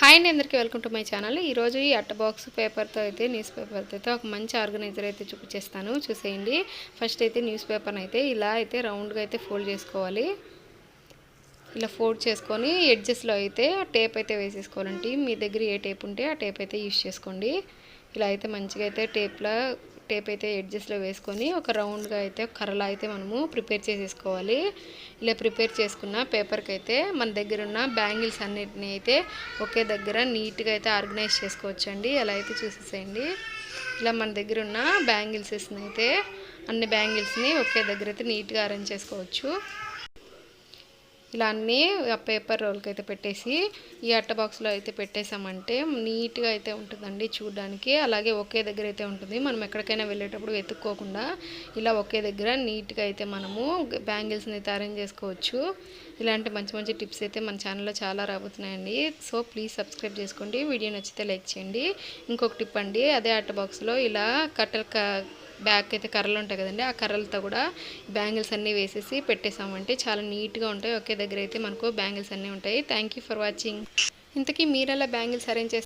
Hi అండి అందరికీ welcome to my channel. ఈరోజు ఈ అట్ట బాక్స్ పేపర్తో అయితే న్యూస్ పేపర్తో అయితే ఒక మంచి ఆర్గనైజర్ అయితే చూపించేస్తాను చూసేయండి. ఫస్ట్ అయితే న్యూస్ పేపర్ని అయితే ఇలా అయితే రౌండ్గా అయితే ఫోల్డ్ చేసుకోవాలి. ఇలా ఫోల్డ్ చేసుకొని ఎడ్జెస్లో అయితే టేప్ అయితే వేసేసుకోవాలండి. మీ దగ్గర ఏ టేప్ ఉంటే ఆ టేప్ అయితే యూస్ చేసుకోండి. ఇలా అయితే మంచిగా అయితే టేప్లో టేప్ అయితే ఎడ్జెస్లో వేసుకొని ఒక రౌండ్గా అయితే కర్రలా అయితే మనము ప్రిపేర్ చేసేసుకోవాలి. ఇలా ప్రిపేర్ చేసుకున్న పేపర్కి అయితే మన దగ్గర ఉన్న బ్యాంగిల్స్ అన్నిటిని అయితే ఒకే దగ్గర నీట్గా అయితే ఆర్గనైజ్ చేసుకోవచ్చండి. అలా అయితే చూసేసేయండి. ఇలా మన దగ్గర ఉన్న బ్యాంగిల్స్ని అయితే అన్ని బ్యాంగిల్స్ని ఒకే దగ్గర అయితే నీట్గా అరేంజ్ చేసుకోవచ్చు. ఇలా అన్నీ ఆ పేపర్ రోల్కి అయితే పెట్టేసి ఈ అట్ట బాక్స్లో అయితే పెట్టేసామంటే నీట్గా అయితే ఉంటుందండి చూడడానికి. అలాగే ఒకే దగ్గర అయితే ఉంటుంది. మనం ఎక్కడికైనా వెళ్ళేటప్పుడు వెతుక్కోకుండా ఇలా ఒకే దగ్గర నీట్గా అయితే మనము బ్యాంగిల్స్ని అయితే అరేంజ్ చేసుకోవచ్చు. ఇలాంటి మంచి మంచి టిప్స్ అయితే మన ఛానల్లో చాలా రాబోతున్నాయండి. సో ప్లీజ్ సబ్స్క్రైబ్ చేసుకోండి. వీడియో నచ్చితే లైక్ చేయండి. ఇంకొక టిప్ అండి. అదే అట్ట బాక్స్లో ఇలా కట్టెల బ్యాక్ అయితే కర్రలు ఉంటాయి కదండి ఆ కర్రలతో కూడా బ్యాంగిల్స్ అన్నీ వేసేసి పెట్టేసామంటే చాలా నీట్గా ఉంటాయి. ఒకే దగ్గర అయితే మనకు బ్యాంగిల్స్ అన్నీ ఉంటాయి. థ్యాంక్ ఫర్ వాచింగ్ ఇంతకీ అలా బ్యాంగిల్స్ అరేంజ్ చేస్తారు?